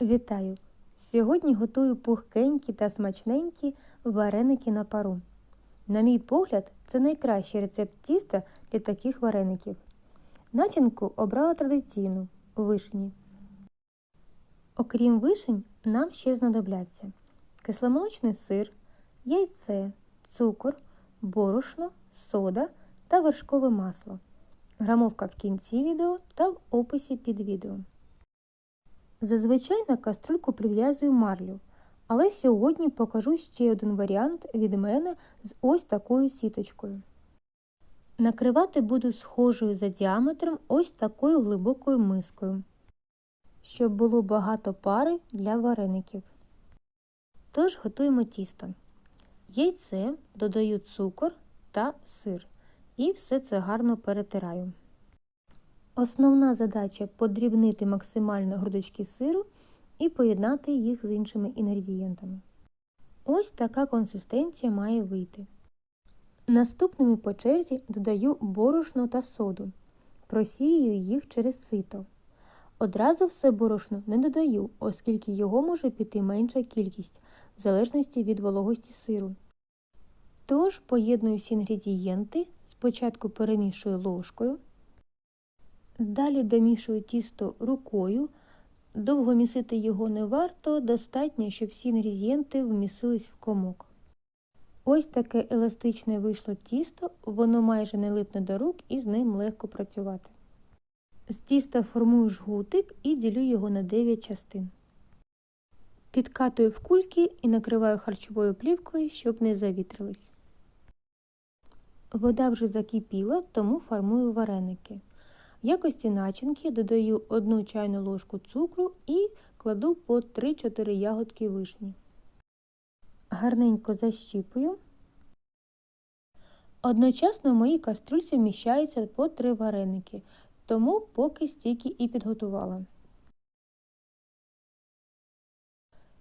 Вітаю! Сьогодні готую пухкенькі та смачненькі вареники на пару. На мій погляд, це найкращий рецепт тіста для таких вареників. Начинку обрала традиційну вишні. Окрім вишень, нам ще знадобляться кисломолочний сир, яйце, цукор, борошно, сода та вершкове масло. Грамовка в кінці відео та в описі під відео. Зазвичай на каструльку прив'язую марлю, але сьогодні покажу ще один варіант від мене з ось такою сіточкою. Накривати буду схожою за діаметром ось такою глибокою мискою, щоб було багато пари для вареників. Тож готуємо тісто. Яйце додаю цукор та сир і все це гарно перетираю. Основна задача подрібнити максимально грудочки сиру і поєднати їх з іншими інгредієнтами. Ось така консистенція має вийти. Наступними по черзі додаю борошно та соду. Просію їх через сито. Одразу все борошно не додаю, оскільки його може піти менша кількість, в залежності від вологості сиру. Тож поєдную всі інгредієнти, спочатку перемішую ложкою. Далі домішую тісто рукою. Довго місити його не варто, достатньо, щоб всі інгредієнти вмістились в комок. Ось таке еластичне вийшло тісто, воно майже не липне до рук і з ним легко працювати. З тіста формую жгутик і ділю його на 9 частин. Підкатую в кульки і накриваю харчовою плівкою, щоб не завітрились. Вода вже закипіла, тому формую вареники. Якості начинки додаю 1 чайну ложку цукру і кладу по 3-4 ягодки вишні. Гарненько защіпую. Одночасно в моїй каструльці вміщається по 3 вареники, тому поки стільки і підготувала.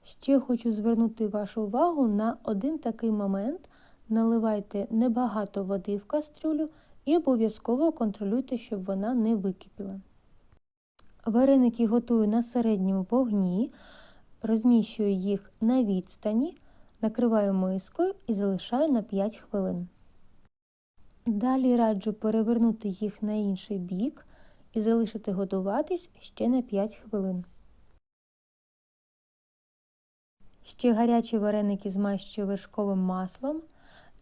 Ще хочу звернути вашу увагу на один такий момент. Наливайте небагато води в кастрюлю і обов'язково контролюйте, щоб вона не википіла. Вареники готую на середньому вогні, розміщую їх на відстані, накриваю мискою і залишаю на 5 хвилин. Далі раджу перевернути їх на інший бік і залишити готуватись ще на 5 хвилин. Ще гарячі вареники змащую вершковим маслом.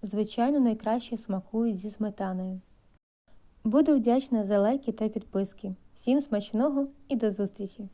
Звичайно, найкраще смакують зі сметаною. Буду вдячна за лайки та підписки. Всім смачного і до зустрічі!